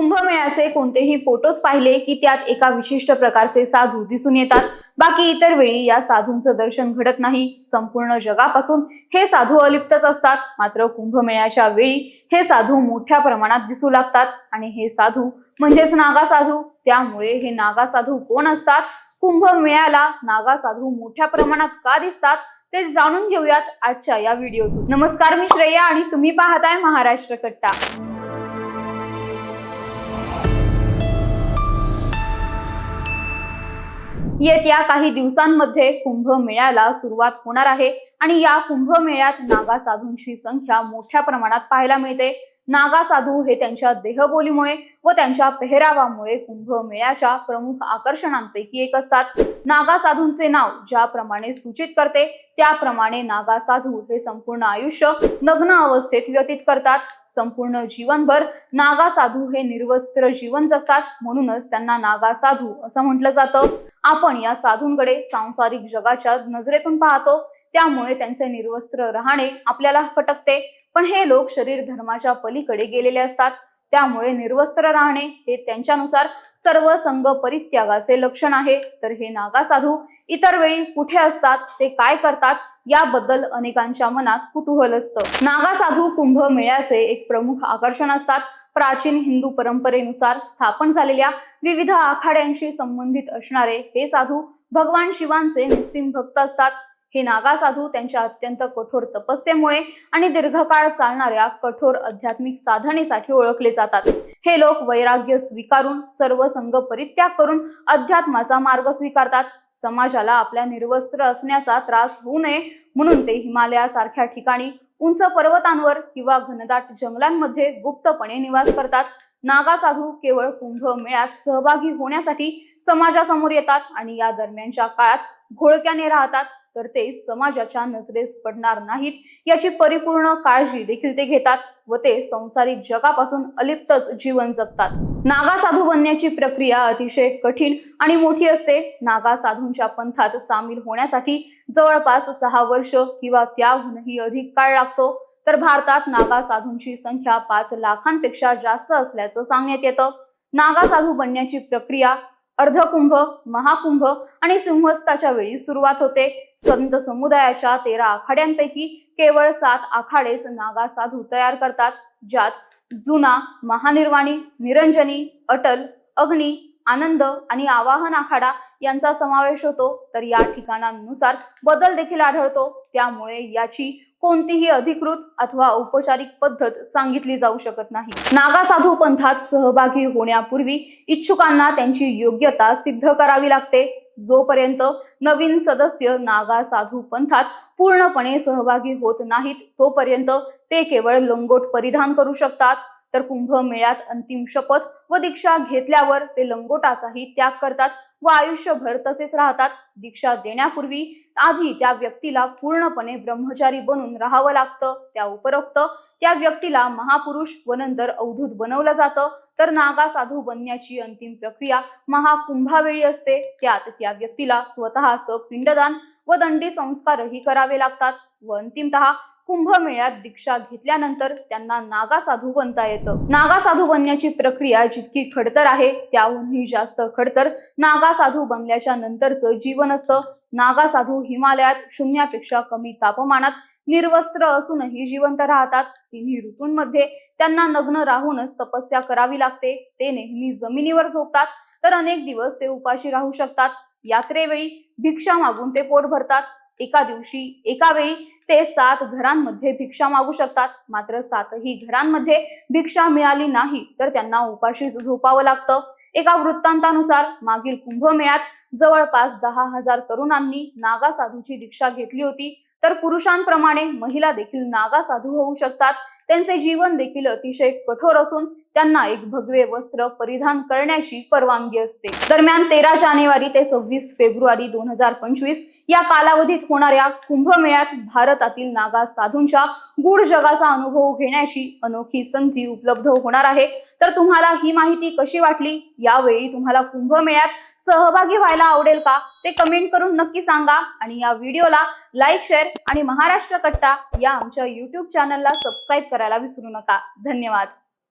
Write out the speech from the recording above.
कुंभमेळ्याचे कोणतेही फोटोज पाहिले की त्यात एका विशिष्ट प्रकारचे साधू दिसून येतात. बाकी इतर वेळी या साधूंचं दर्शन घडत नाही. संपूर्ण जगापासून हे साधू अलिप्तच असतात. मात्र कुंभमेळ्याच्या वेळी हे साधू मोठ्या प्रमाणात दिसू लागतात. आणि हे साधू म्हणजेच नागा साधू. त्यामुळे हे नागा साधू कोण असतात? कुंभमेळ्याला नागा साधू मोठ्या प्रमाणात का दिसतात? ते जाणून घेऊयात आजच्या या व्हिडिओतून नमस्कार मी श्रेया आणि तुम्ही पाहताय महाराष्ट्र कट्टा. येत्या काही दिवसांमध्ये कुंभमेळ्याला सुरुवात होणार आहे. आणि या कुंभमेळ्यात नागा साधूंची संख्या मोठ्या प्रमाणात पाहायला मिळते. नागा साधू हे त्यांच्या देहबोलीमुळे व त्यांच्या पेहरावामुळे कुंभमेळ्याच्या प्रमुख आकर्षणांपैकी एक असतात. नागा साधूंचे नाव ज्याप्रमाणे सूचित करते त्याप्रमाणे नागा साधू हे संपूर्ण आयुष्य नग्न अवस्थेत व्यतीत करतात. संपूर्ण जीवनभर नागा साधू हे निर्वस्त्र जीवन जगतात. म्हणूनच त्यांना नागा साधू असं म्हटलं जातं. आपण या साधूंकडे सांसारिक जगाच्या नजरेतून पाहतो. त्यामुळे त्यांचे निर्वस्त्र राहणे आपल्याला फटकते पण हे लोक शरीर धर्माच्या पलीकडे गेलेले असतात. त्यामुळे निर्वस्त्र राहणे हे त्यांच्यानुसार सर्व संघ परित्यागाचे लक्षण आहे. तर हे नागा साधू इतर वेळी कुठे असतात ते काय करतात याबद्दल अनेकांच्या मनात कुतूहल असतं. नागा साधू कुंभ मेळ्याचे एक प्रमुख आकर्षण असतात. प्राचीन हिंदू परंपरेनुसार स्थापन झालेल्या विविध आखाड्यांशी संबंधित असणारे हे साधू भगवान शिवांचे निस्सिम भक्त असतात. हे नागा साधू त्यांच्या अत्यंत कठोर तपस्येमुळे आणि दीर्घकाळ चालणाऱ्या कठोर आध्यात्मिक साधनेसाठी ओळखले जातात. हे लोक वैराग्य स्वीकारून सर्व संघ परित्याग करून अध्यात्माचा मार्ग स्वीकारतात. समाजाला आपल्या निर्वस्त्र असण्याचा त्रास होऊ नये म्हणून ते हिमालयासारख्या ठिकाणी उंच पर्वतांवर किंवा घनदाट जंगलांमध्ये गुप्तपणे निवास करतात. नागा साधू केवळ कुंभ मेळ्यात सहभागी होण्यासाठी समाजासमोर येतात आणि या दरम्यानच्या काळात घोळक्याने राहतात. तर ते समाजाच्या नजरेस पडणार नाहीत. याची परिपूर्ण काळजी देखील ते घेतात व ते संसारिक जगापासून अलिप्तच जीवन जगतात. नागा साधू बनण्याची प्रक्रिया अतिशय कठीण आणि मोठी असते. नागा साधूंच्या पंथात सामील होण्यासाठी जवळपास सहा वर्ष किंवा त्याहूनही अधिक काळ लागतो. तर भारतात नागा साधूंची संख्या पाच लाखांपेक्षा जास्त असल्याचं सांगण्यात येतं. नागा साधू बनण्याची प्रक्रिया अर्धकुंभ महाकुंभ आणि सिंहस्थाच्या वेळी सुरुवात होते. संत समुदायाच्या तेरा आखाड्यांपैकी केवळ सात आखाडेच नागा साधू तयार करतात ज्यात जुना महानिर्वाणी निरंजनी अटल अग्नी आनंद आणि आवाहन आखाडा यांचा समावेश होतो. तर या ठिकाणांनुसार बदल देखील आढळतो. त्यामुळे याची कोणतीही अधिकृत अथवा औपचारिक पद्धत सांगितली जाऊ शकत नाही. नागा साधू पंथात सहभागी होण्यापूर्वी इच्छुकांना त्यांची योग्यता सिद्ध करावी लागते. जोपर्यंत नवीन सदस्य नागा साधू पंथात पूर्णपणे सहभागी होत नाहीत तोपर्यंत ते केवळ लंगोट परिधान करू शकतात. तर कुंभ मेळ्यात अंतिम शपथ व दीक्षा घेतल्यावर ते लंगोटाचाही त्याग करतात व आयुष्यभर तसेच राहतात. दीक्षा देण्यापूर्वी आधी त्या व्यक्तीला पूर्णपणे ब्रह्मचारी बनून राहावं लागतं. त्या उपरोक्त त्या व्यक्तीला महापुरुष व नंतर अवधूत बनवलं जातं. तर नागा साधू बनण्याची अंतिम प्रक्रिया महाकुंभावेळी असते. त्यात त्या व्यक्तीला स्वतःचं पिंडदान व दंडी संस्कारही करावे लागतात. व अंतिमतः कुंभमेळ्यात दीक्षा घेतल्यानंतर त्यांना नागा साधू बनता येतं. नागा साधू बनण्याची प्रक्रिया जितकी खडतर आहे त्याहूनही जास्त खडतर. नागा साधू बनल्याच्या नंतरचं जीवन असतं. नागा साधू हिमालयात शून्यापेक्षा कमी तापमानात निर्वस्त्र असूनही जिवंत राहतात. तिन्ही ऋतूंमध्ये त्यांना नग्न राहूनच तपस्या करावी लागते. ते नेहमी जमिनीवर झोपतात. तर अनेक दिवस ते उपाशी राहू शकतात. यात्रेवेळी भिक्षा मागून ते पोट भरतात. एका दिवशी एका वेळी ते सात घरांमध्ये भिक्षा मागू शकतात. मात्र सातही घरांमध्ये भिक्षा मिळाली नाही तर त्यांना उपाशीच झोपावं लागतं. एका वृत्तांतानुसार मागील कुंभमेळ्यात जवळपास दहा हजार तरुणांनी नागा साधूची दीक्षा घेतली होती. तर पुरुषांप्रमाणे महिला देखील नागा साधू होऊ शकतात. त्यांचे जीवन देखील अतिशय कठोर असून त्यांना एक भगवे वस्त्र परिधान करण्याची परवानगी असते. दरम्यान तेरा जानेवारी ते सव्वीस फेब्रुवारी दोन हजार पंचवीस या कालावधीत होणाऱ्या कुंभमेळ्यात भारतातील नागा साधूंच्या गूढ जगाचा अनुभव घेण्याची अनोखी संधी उपलब्ध होणार आहे. तर तुम्हाला ही माहिती कशी वाटली? यावेळी तुम्हाला कुंभमेळ्यात सहभागी व्हायला आवडेल का? ते कमेंट करून नक्की सांगा आणि या व्हिडिओला लाईक शेअर आणि महाराष्ट्र कट्टा या आमच्या युट्यूब चॅनलला सबस्क्राईब करायला विसरू नका. धन्यवाद.